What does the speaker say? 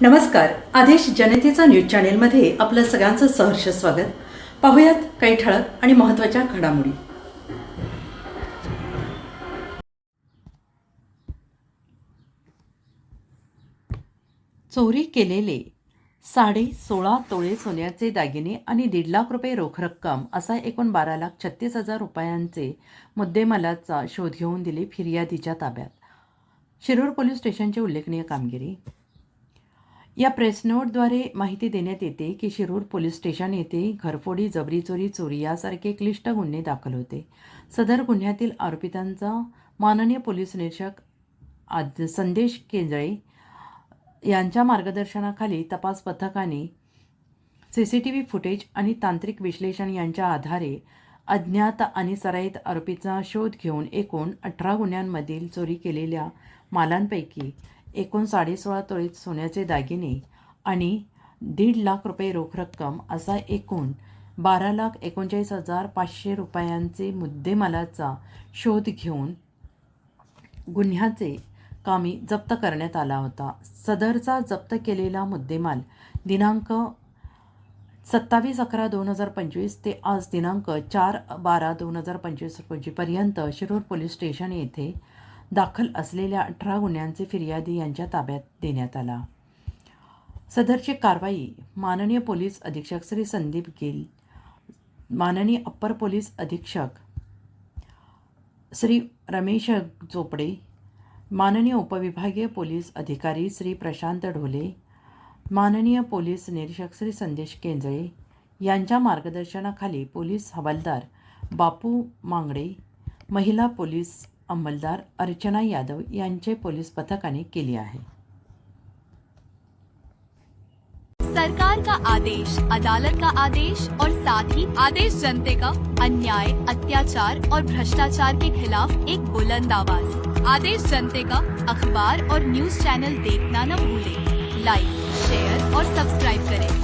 नमस्कार. आदेश जनतेचा न्यूज चॅनेलमध्ये आपलं सगळ्यांचं सहर्ष स्वागत. पाहुयात काही ठळक आणि महत्त्वाच्या घडामोडी. चोरी केलेले साडे सोळा तोळे सोन्याचे दागिने आणि दीड लाख रुपये रोख रक्कम असा एकूण बारा लाख छत्तीस हजार रुपयांचे मुद्देमालाचा शोध घेऊन दिले फिर्यादीच्या ताब्यात. शिरूर पोलीस स्टेशनची उल्लेखनीय कामगिरी. या प्रेस नोटद्वारे माहिती देण्यात येते की शिरूर पोलीस स्टेशन येथे घरफोडी जबरी चोरी चोरी यासारखे क्लिष्ट गुन्हे दाखल होते. सदर गुन्ह्यातील आरोपितांचा माननीय पोलीस निरीक्षक आद संदेश केंजळे यांच्या मार्गदर्शनाखाली तपास पथकाने C C T V footage आणि तांत्रिक विश्लेषण यांच्या आधारे अज्ञात आणि सराईत आरोपीचा शोध घेऊन एकूण अठरा गुन्ह्यांमधील चोरी केलेल्या मालांपैकी एकूण साडेसोळा तोळीत सोन्याचे दागिने आणि दीड लाख रुपये रोख रक्कम असा एकूण बारा लाख एकोणचाळीस हजार पाचशे रुपयांचे मुद्देमालाचा शोध घेऊन गुन्ह्याचे कामी जप्त करण्यात आला होता. सदरचा जप्त केलेला मुद्देमाल दिनांक सत्तावीस अकरा दोन हजार पंचवीस ते आज दिनांक चार बारा दोन हजार पंचवीस रोजीपर्यंत शिरूर पोलीस स्टेशन येथे दाखल असलेल्या अठरा गुन्ह्यांचे फिर्यादी यांच्या ताब्यात देण्यात आला. सदरची कारवाई माननीय पोलीस अधीक्षक श्री संदीप गिल माननीय अप्पर पोलीस अधीक्षक श्री रमेश चोपडे माननीय उपविभागीय पोलीस अधिकारी श्री प्रशांत ढोले माननीय पोलीस निरीक्षक श्री संदेश केंजळे यांच्या मार्गदर्शनाखाली पोलीस हवालदार बापू मांगडे महिला पोलीस अंमलदार अर्चना यादव यांचे पोलीस पथकाने केली आहे. सरकार का आदेश, अदालत का आदेश और साथ ही आदेश जनते का अन्याय, अत्याचार और भ्रष्टाचार के खिलाफ एक बुलंद आवाज़। आदेश जनते का अखबार और न्यूज़ चैनल देखना न भूलें। लाइक शेयर और सब्सक्राइब करें।